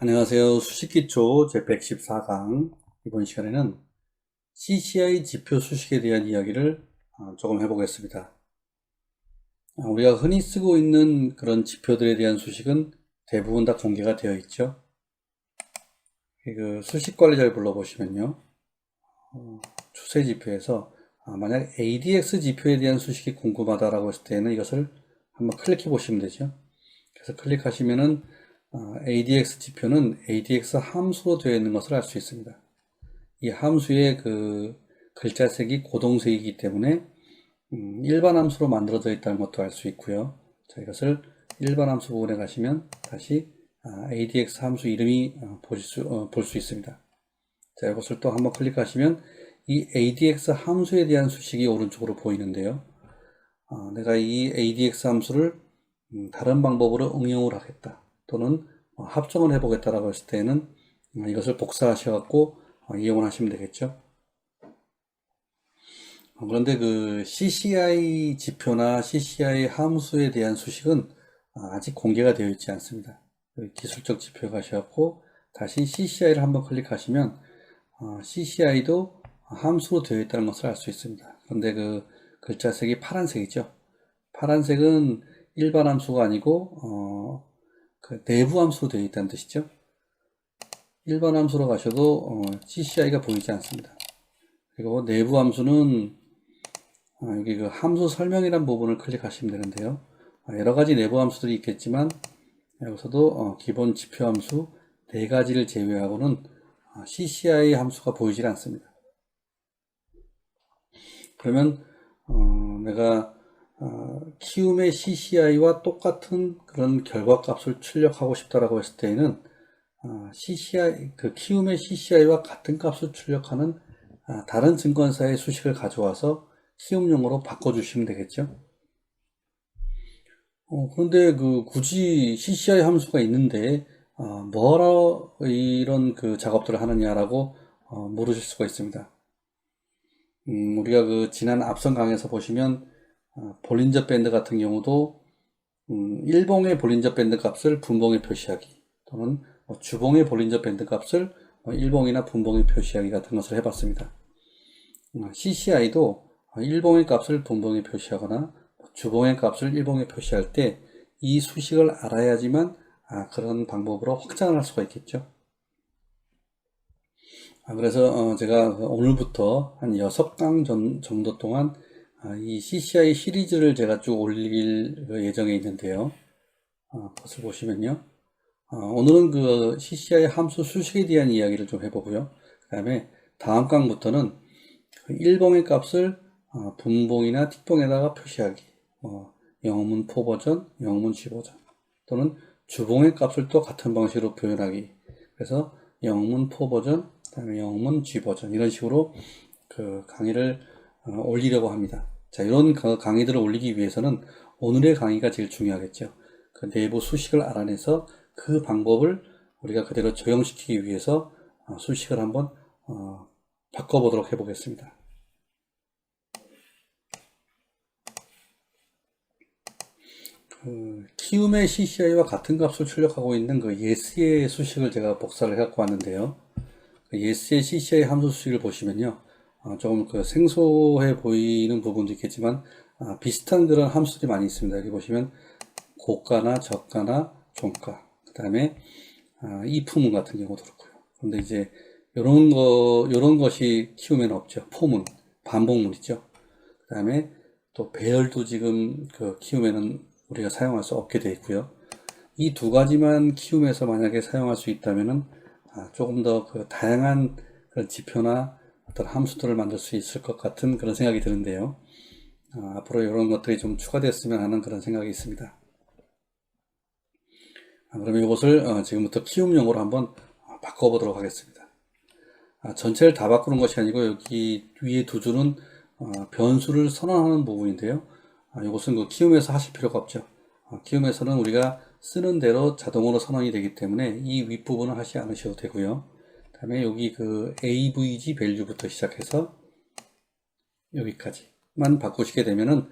안녕하세요. 수식기초 제114강. 이번 시간에는 CCI 지표 수식에 대한 이야기를 어, 조금 해보겠습니다. 아, 우리가 흔히 쓰고 있는 그런 지표들에 대한 수식은 대부분 다 공개가 되어 있죠. 그 수식 관리자를 불러보시면요. 어, 추세 지표에서 아, 만약 ADX 지표에 대한 수식이 궁금하다라고 했을 때는 이것을 한번 클릭해 보시면 되죠. 그래서 클릭하시면은 어, ADX 지표는 ADX 함수로 되어 있는 것을 알 수 있습니다. 이 함수의 그 글자색이 고동색이기 때문에 음, 일반 함수로 만들어져 있다는 것도 알 수 있고요. 자, 이것을 일반 함수 부분에 가시면 다시 아, ADX 함수 이름이 어, 보실 수, 어, 볼 수 있습니다. 자, 이것을 또 한번 클릭하시면 이 ADX 함수에 대한 수식이 오른쪽으로 보이는데요. 어, 내가 이 ADX 함수를 음, 다른 방법으로 응용을 하겠다. 또는 어, 합성을 해보겠다라고 했을 때는 어, 이것을 복사하셔갖고 어, 이용을 하시면 되겠죠. 그런데 그 CCI 지표나 CCI 함수에 대한 수식은 아직 공개가 되어 있지 않습니다. 그 기술적 지표 가셔갖고 다시 CCI를 한번 클릭하시면 CCI도 함수로 되어 있다는 것을 알 수 있습니다. 그런데 그 글자색이 파란색이죠. 파란색은 일반 함수가 아니고 어, 그 내부 함수로 되어 있다는 뜻이죠. 일반 함수로 가셔도 어, CCI가 보이지 않습니다. 그리고 내부 함수는 어, 여기 그 함수 설명이란 부분을 클릭하시면 되는데요. 어, 여러 가지 내부 함수들이 있겠지만 여기서도 어, 기본 지표 함수 네 가지를 제외하고는 어, CCI 함수가 보이질 않습니다. 그러면 어, 내가 어, 키움의 CCI와 똑같은 그런 결과값을 출력하고 싶다라고 했을 때에는 어, CCI 그 키움의 CCI와 같은 값을 출력하는 아, 다른 증권사의 수식을 가져와서 키움용으로 바꿔주시면 되겠죠. 어, 그런데 그 굳이 CCI 함수가 있는데 어, 뭐하러 이런 그 작업들을 하느냐라고 어, 물으실 수가 있습니다. 음, 우리가 그 지난 앞선 강에서 보시면 어, 볼린저 밴드 같은 경우도 음, 일봉의 볼린저 밴드 값을 분봉에 표시하기 또는 뭐 주봉의 볼린저 밴드 값을 뭐 일봉이나 분봉에 표시하기 같은 것을 해봤습니다. 음, CCI도 일봉의 값을 분봉에 표시하거나 주봉의 값을 일봉에 표시할 때 이 수식을 알아야지만 아, 그런 방법으로 확장을 할 수가 있겠죠. 아, 그래서 어, 제가 오늘부터 한 6강 정도 동안 아, 이 CCI 시리즈를 제가 쭉 올릴 예정에 있는데요. 어, 그것을 보시면요. 어, 오늘은 그 CCI 함수 수식에 대한 이야기를 좀 해보고요. 그 다음에 다음 강부터는 그 일봉의 값을 어, 분봉이나 틱봉에다가 표시하기. 어, 영문 포 버전, 영문 G 버전. 또는 주봉의 값을 또 같은 방식으로 표현하기. 그래서 영문 포 버전, 그다음에 영문 G 버전 이런 식으로 그 강의를 어, 올리려고 합니다. 자, 이런 강의들을 올리기 위해서는 오늘의 강의가 제일 중요하겠죠. 그 내부 수식을 알아내서 그 방법을 우리가 그대로 적용시키기 위해서 어, 수식을 한번 어, 바꿔보도록 해보겠습니다. 그 키움의 CCI와 같은 값을 출력하고 있는 그 yes의 수식을 제가 복사를 해갖고 왔는데요. 그 yes의 CCI 함수 수식을 보시면요. 어, 조금 그 생소해 보이는 부분도 있겠지만 아, 비슷한 그런 함수들이 많이 있습니다. 여기 보시면 고가나 저가나 종가 그 다음에 아, 이품문 같은 경우도 그렇고요. 그런데 이제 이런 거 이런 것이 키우면 없죠. 포문 반복문 있죠. 그 다음에 또 배열도 지금 그 키우면은 우리가 사용할 수 없게 되어 있고요. 이 두 가지만 키우면서 만약에 사용할 수 있다면은 아, 조금 더 그 다양한 그런 지표나 어떤 함수들을 만들 수 있을 것 같은 그런 생각이 드는데요. 어, 앞으로 이런 것들이 좀 추가됐으면 하는 그런 생각이 있습니다. 아, 그럼 이것을 어, 지금부터 키움용으로 한번 어, 바꿔보도록 하겠습니다. 아, 전체를 다 바꾸는 것이 아니고 여기 위에 두 줄은 어, 변수를 선언하는 부분인데요. 아, 이것은 그 키움에서 하실 필요가 없죠. 어, 키움에서는 우리가 쓰는 대로 자동으로 선언이 되기 때문에 이 윗부분은 하지 않으셔도 되고요. 다음에 여기 그 avg value부터 시작해서 여기까지만 바꾸시게 되면은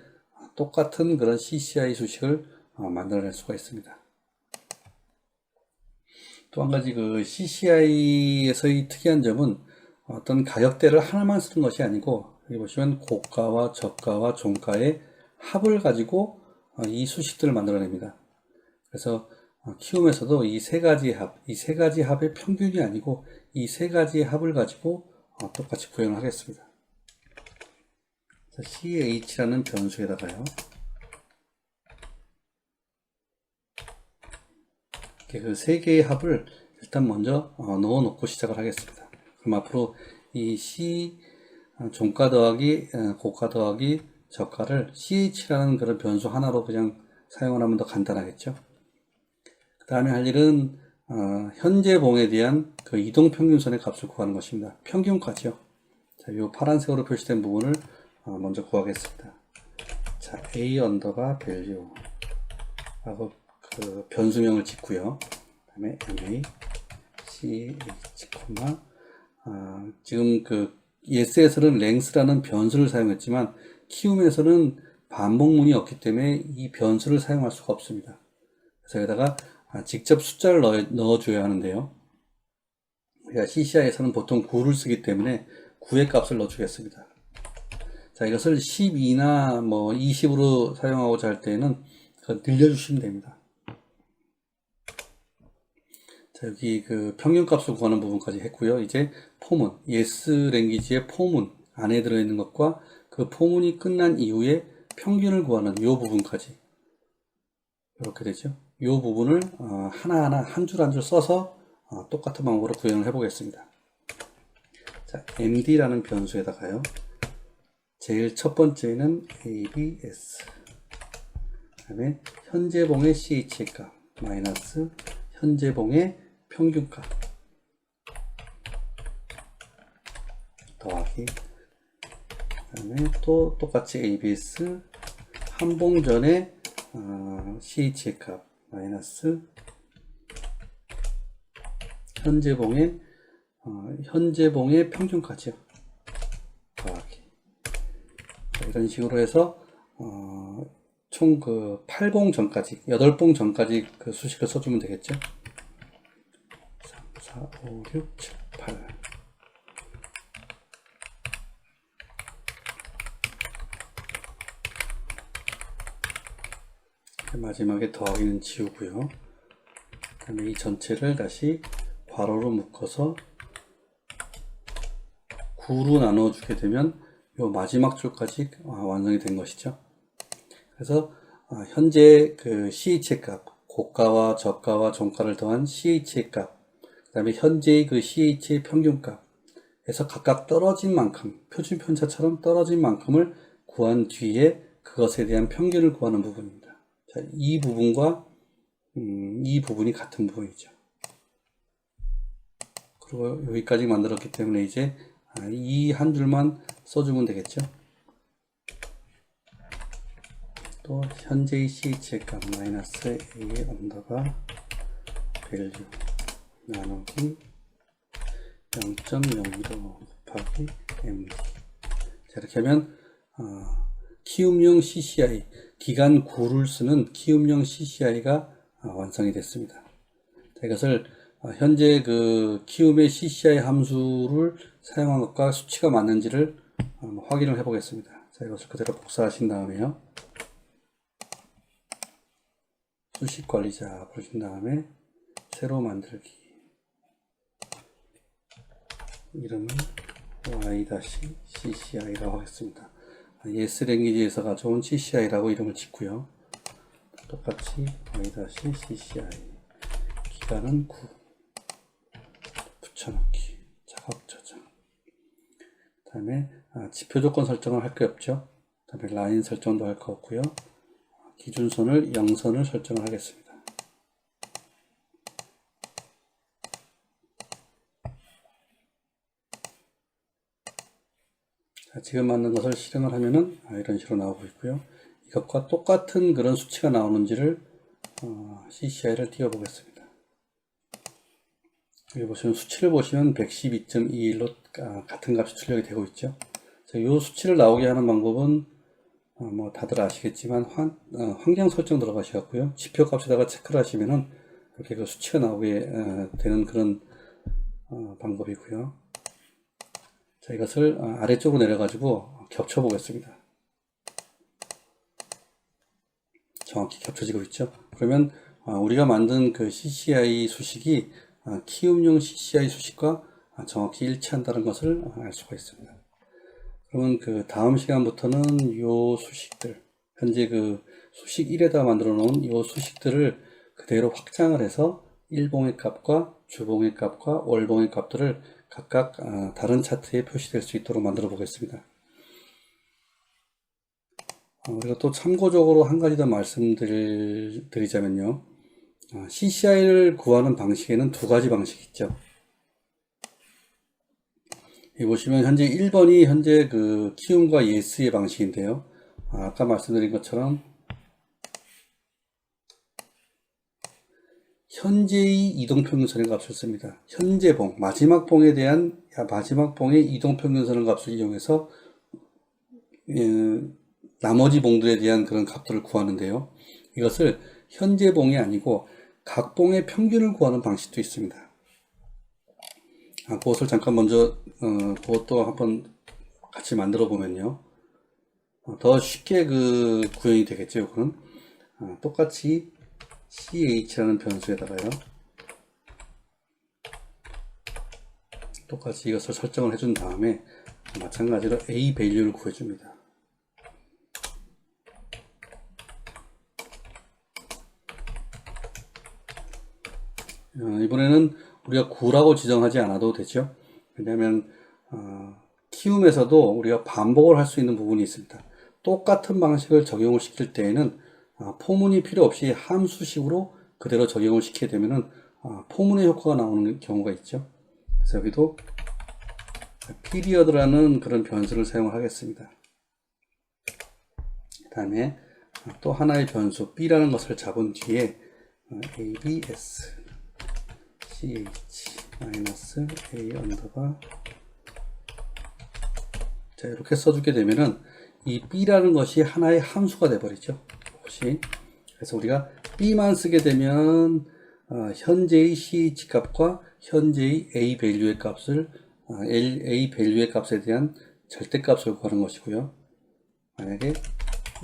똑같은 그런 CCI 수식을 어, 만들어낼 수가 있습니다. 또 한 가지 그 CCI에서의 특이한 점은 어떤 가격대를 하나만 쓰는 것이 아니고 여기 보시면 고가와 저가와 종가의 합을 가지고 어, 이 수식들을 만들어냅니다. 그래서 어, 키움에서도 이 세 가지 합, 이 세 가지 합의 평균이 아니고 이 세 가지의 합을 가지고 어, 똑같이 구현을 하겠습니다. ch라는 변수에다가요. 그 세 개의 합을 일단 먼저 어, 넣어 놓고 시작을 하겠습니다. 그럼 앞으로 이 C 어, 종가 더하기 어, 고가 더하기 저가를 CH라는 그런 변수 하나로 그냥 사용을 하면 더 간단하겠죠. 그 다음에 할 일은 어, 현재 봉에 대한 그 이동 평균선의 값을 구하는 것입니다. 평균가죠. 자, 이 파란색으로 표시된 부분을 어, 먼저 구하겠습니다. 자, A 언더바 밸류 하고 그 변수명을 짓고요. 그다음에 MA CH, 아, 지금 그 ES에서는 length라는 변수를 사용했지만 키움에서는 반복문이 없기 때문에 이 변수를 사용할 수가 없습니다. 그래서 여기다가 아, 직접 숫자를 넣어, 넣어 줘야 하는데요. 우리가 CCI에서는 보통 9를 쓰기 때문에 9의 값을 넣어주겠습니다. 자, 이것을 12나 뭐 20으로 사용하고자 할 때는 그걸 늘려주시면 됩니다. 자, 여기 그 평균값을 구하는 부분까지 했고요. 이제 포문, yes 랭귀지의 포문 안에 들어있는 것과 그 포문이 끝난 이후에 평균을 구하는 이 부분까지 이렇게 되죠. 이 부분을 어, 하나하나 한 줄 한 줄 써서 어, 똑같은 방법으로 구현을 해 보겠습니다. 자, md라는 변수에다가요. 제일 첫 번째는 abs. 그 다음에 현재봉의 ch의 값 마이너스 현재봉의 평균값. 더하기. 그 다음에 또 똑같이 abs. 한봉 전에 어, ch의 값 마이너스 현재봉의 어, 현재봉의 평균값이요. 더하기 자, 이런 식으로 해서 어, 총그 8봉 전까지 8봉 전까지 그 수식을 써주면 되겠죠? 3, 4, 5, 6, 7, 8 마지막에 더하기는 지우고요. 그 다음에 이 전체를 다시 괄호로 묶어서 9로 나눠주게 되면 이 마지막 줄까지 아, 완성이 된 것이죠. 그래서 아, 현재 그 CH의 값, 고가와 저가와 종가를 더한 CH의 값, 그 다음에 현재의 그 CH의 평균값에서 각각 떨어진 만큼, 표준 편차처럼 떨어진 만큼을 구한 뒤에 그것에 대한 평균을 구하는 부분입니다. 자, 이 부분과 음, 이 부분이 같은 부분이죠. 그리고 여기까지 만들었기 때문에 이제 아, 이한 줄만 써주면 되겠죠. 또 현재의 CH의 값 마이너스 A 언더바 밸류 나누기 0.015 곱하기 MD 자 이렇게 하면 어, 키움용 CCI 기간 9를 쓰는 키움용 CCI가 어, 완성이 됐습니다. 자, 이것을 어, 현재 그 키움의 CCI 함수를 사용한 것과 수치가 맞는지를 어, 확인을 해 보겠습니다. 자, 이것을 그대로 복사하신 다음에요. 수식 관리자 부르신 다음에 새로 만들기 이름은 y-cc이라고 하겠습니다. Yes 랭귀지에서 가져온 CCI라고 이름을 짓고요. 똑같이 y-cci 기간은 9 붙여넣기 작업 저장 그 다음에 아, 지표 조건 설정을 할 게 없죠. 그 다음에 라인 설정도 할 거 없고요. 기준선을 0선을 설정을 하겠습니다. 자, 지금 만든 것을 실행을 하면은 아, 이런 식으로 나오고 있고요. 이것과 똑같은 그런 수치가 나오는지를 어, CCI를 띄워 보겠습니다. 여기 보시면 수치를 보시면 112.21로 아, 같은 값이 출력이 되고 있죠. 이 수치를 나오게 하는 방법은 어, 뭐 다들 아시겠지만 환, 어, 환경 설정 들어가시고요. 지표 값에다가 체크를 하시면은 이렇게 그 수치가 나오게 어, 되는 그런 어, 방법이고요. 자, 이것을 어, 아래쪽으로 내려가지고 겹쳐 보겠습니다. 정확히 겹쳐지고 있죠. 그러면 어, 우리가 만든 그 CCI 수식이 어, 키움용 CCI 수식과 어, 정확히 일치한다는 것을 어, 알 수가 있습니다. 그러면 그 다음 시간부터는 요 수식들, 현재 그 수식 1에다 만들어 놓은 요 수식들을 그대로 확장을 해서 일봉의 값과 주봉의 값과 월봉의 값들을 각각 어, 다른 차트에 표시될 수 있도록 만들어 보겠습니다. 어, 그리고 또 참고적으로 한 가지 더 말씀드리자면요. CCI를 구하는 방식에는 두 가지 방식이 있죠. 여기 보시면 현재 1번이 현재 그 키움과 예스의 방식인데요. 아, 아까 말씀드린 것처럼 현재의 이동평균선의 값을 씁니다. 현재 봉, 마지막 봉에 대한 마지막 봉의 이동평균선의 값을 이용해서 예, 나머지 봉들에 대한 그런 값들을 구하는데요. 이것을 현재 봉이 아니고 각 봉의 평균을 구하는 방식도 있습니다. 아, 그것을 잠깐 먼저 어, 그것도 한번 같이 만들어 보면요. 어, 더 쉽게 그 구현이 되겠죠. 이거는 아, 똑같이 ch라는 변수에다가요. 똑같이 이것을 설정을 해준 다음에 마찬가지로 a 밸류를 구해줍니다. 어, 이번에는 우리가 9라고 지정하지 않아도 되죠. 왜냐하면 어, 키움에서도 우리가 반복을 할 수 있는 부분이 있습니다. 똑같은 방식을 적용을 시킬 때에는 어, 포문이 필요 없이 함수식으로 그대로 적용을 시키게 되면은 어, 포문의 효과가 나오는 경우가 있죠. 그래서 여기도 피리어드라는 그런 변수를 사용하겠습니다. 그 다음에 또 하나의 변수 b라는 것을 잡은 뒤에 어, abs ch 마이너스 a 언더바 자 이렇게 써주게 되면은 이 b라는 것이 하나의 함수가 돼버리죠. 것이 그래서 우리가 b만 쓰게 되면 어, 현재의 ch 값과 현재의 a 밸류의 값을 어, a 밸류의 값에 대한 절대값을 구하는 것이고요. 만약에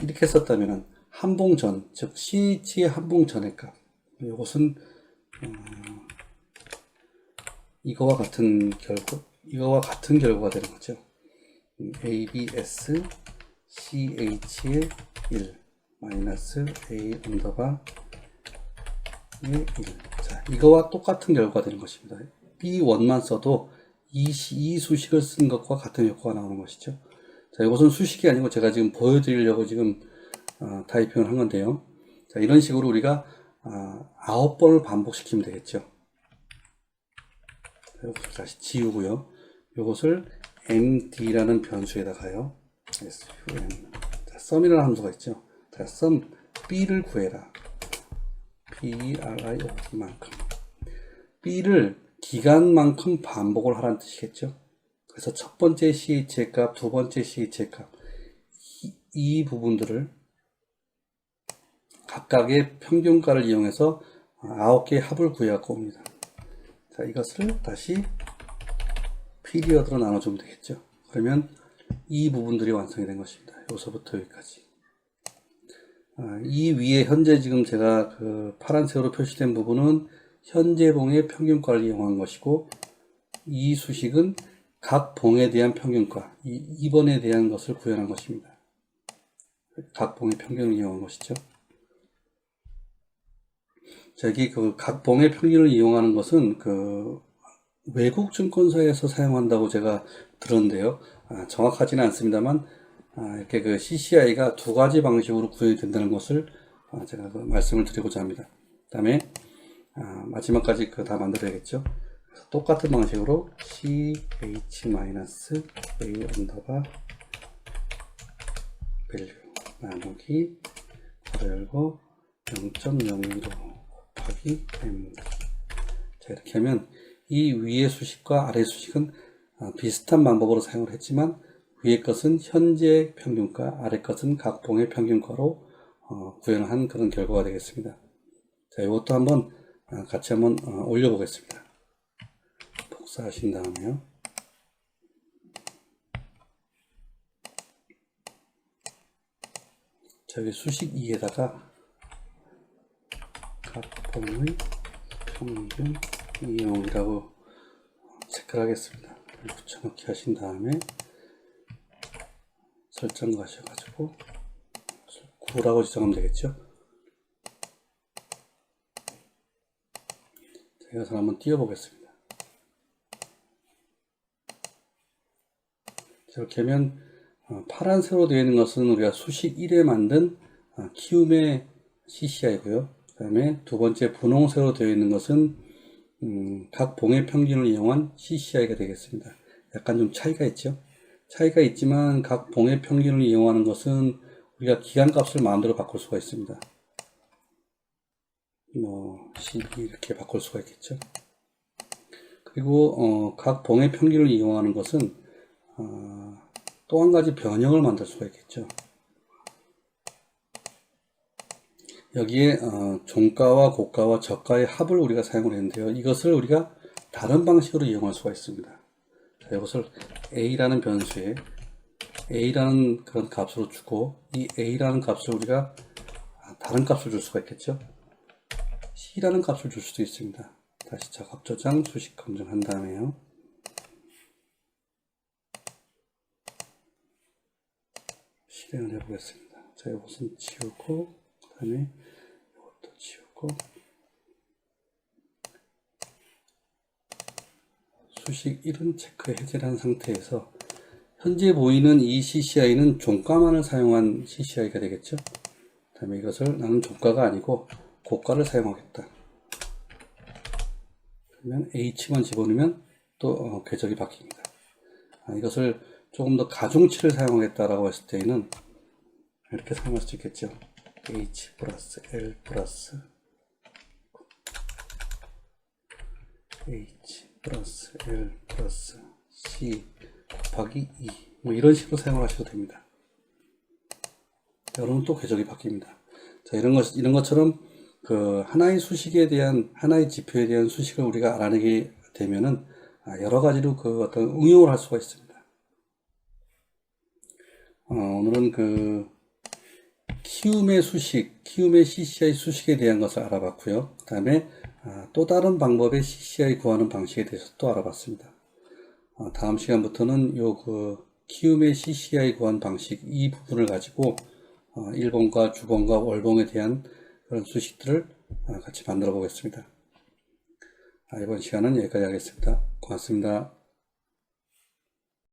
이렇게 썼다면은 한봉 전, 즉 ch의 한봉 전의 값. 이것은 어, 이거와 같은 결과, 이거와 같은 결과가 되는 거죠. abs ch의 1 마이너스 a 언더바 의 1. 자, 이거와 똑같은 결과가 되는 것입니다. b1만 써도 이, 이 수식을 쓴 것과 같은 효과가 나오는 것이죠. 자, 이것은 수식이 아니고 제가 지금 보여드리려고 지금 어, 타이핑을 한 건데요. 자, 이런 식으로 우리가 어, 아홉 번을 반복시키면 되겠죠. 이것을 다시 지우고요. 이것을 md라는 변수에다가요. sum이라는 함수가 있죠. 자, sum b를 구해라. bri 만큼 b를 기간만큼 반복을 하라는 뜻이겠죠. 그래서 첫 번째 ch의 값, 두 번째 ch의 값, 이, 이 부분들을 각각의 평균가를 이용해서 아홉 개의 합을 구해갖고 옵니다. 자, 이것을 다시 피리어드로 나눠주면 되겠죠. 그러면 이 부분들이 완성이 된 것입니다. 여기서부터 여기까지. 아, 이 위에 현재 지금 제가 그 파란색으로 표시된 부분은 현재 봉의 평균가를 이용한 것이고 이 수식은 각 봉에 대한 평균가, 이 2번에 대한 것을 구현한 것입니다. 각 봉의 평균을 이용한 것이죠. 저기 그 각 봉의 평균을 이용하는 것은 그 외국 증권사에서 사용한다고 제가 들었는데요. 아, 정확하지는 않습니다만 아, 이렇게 그 CCI가 두 가지 방식으로 구현이 된다는 것을 아, 제가 그 말씀을 드리고자 합니다. 그 다음에 아, 마지막까지 그 다 만들어야겠죠. 똑같은 방식으로 CH-A 언더바 밸류 나누기 열고 0.01로 곱하기 m 자 이렇게 하면 이 위의 수식과 아래 수식은 아, 비슷한 방법으로 사용을 했지만 위의 것은 현재 평균가, 아래 것은 각 봉의 평균가로 어, 구현한 그런 결과가 되겠습니다. 자, 이것도 한번 아, 같이 한번 어, 올려보겠습니다. 복사하신 다음에요. 저기 수식 2에다가 각본의 평균 이용이라고 체크를 하겠습니다. 붙여넣기 하신 다음에 설정 가셔가지고 9라고 지정하면 되겠죠. 자, 이것을 한번 띄워보겠습니다. 자, 이렇게 하면 어, 파란색으로 되어 있는 것은 우리가 수식 1에 만든 어, 키움의 CCI고요. 그 다음에 두 번째 분홍색으로 되어 있는 것은 음, 각 봉의 평균을 이용한 CCI가 되겠습니다. 약간 좀 차이가 있죠. 차이가 있지만 각 봉의 평균을 이용하는 것은 우리가 기간값을 마음대로 바꿀 수가 있습니다. 뭐 12 이렇게 바꿀 수가 있겠죠. 그리고 어, 각 봉의 평균을 이용하는 것은 어, 또한 가지 변형을 만들 수가 있겠죠. 여기에 어, 종가와 고가와 저가의 합을 우리가 사용을 했는데요. 이것을 우리가 다른 방식으로 이용할 수가 있습니다. 자, 이것을 a라는 변수에 a라는 그런 값으로 주고 이 a라는 값을 우리가 다른 값을 줄 수가 있겠죠. c라는 값을 줄 수도 있습니다. 다시 작업 저장 수식 검증한 다음에요. 실행을 해보겠습니다. 자, 이것은 지우고, 그 다음에 이것도 지우고, 수식 1은 체크 해제를 한 상태에서 현재 보이는 이 CCI는 종가만을 사용한 CCI가 되겠죠. 그 다음에 이것을 나는 종가가 아니고 고가를 사용하겠다. 그러면 H만 집어넣으면 또 어, 궤적이 바뀝니다. 아, 이것을 조금 더 가중치를 사용하겠다라고 했을 때에는 이렇게 사용할 수 있겠죠. H 플러스 L 플러스 H 플러스 L 플러스 C 곱하기 2. 뭐 이런 식으로 사용을 하셔도 됩니다. 여러분 또 궤적이 바뀝니다. 자, 이런 것, 이런 것처럼 그 하나의 수식에 대한, 하나의 지표에 대한 수식을 우리가 알아내게 되면은 아, 여러 가지로 그 어떤 응용을 할 수가 있습니다. 어, 오늘은 그 키움의 수식, 키움의 CCI 수식에 대한 것을 알아봤고요. 그 다음에 아, 또 다른 방법의 CCI 구하는 방식에 대해서 또 알아봤습니다. 어, 다음 시간부터는 요 그 키움의 CCI 구한 방식 이 부분을 가지고 어, 일본과 주봉과 월봉에 대한 그런 수식들을 어, 같이 만들어 보겠습니다. 아, 이번 시간은 여기까지 하겠습니다. 고맙습니다.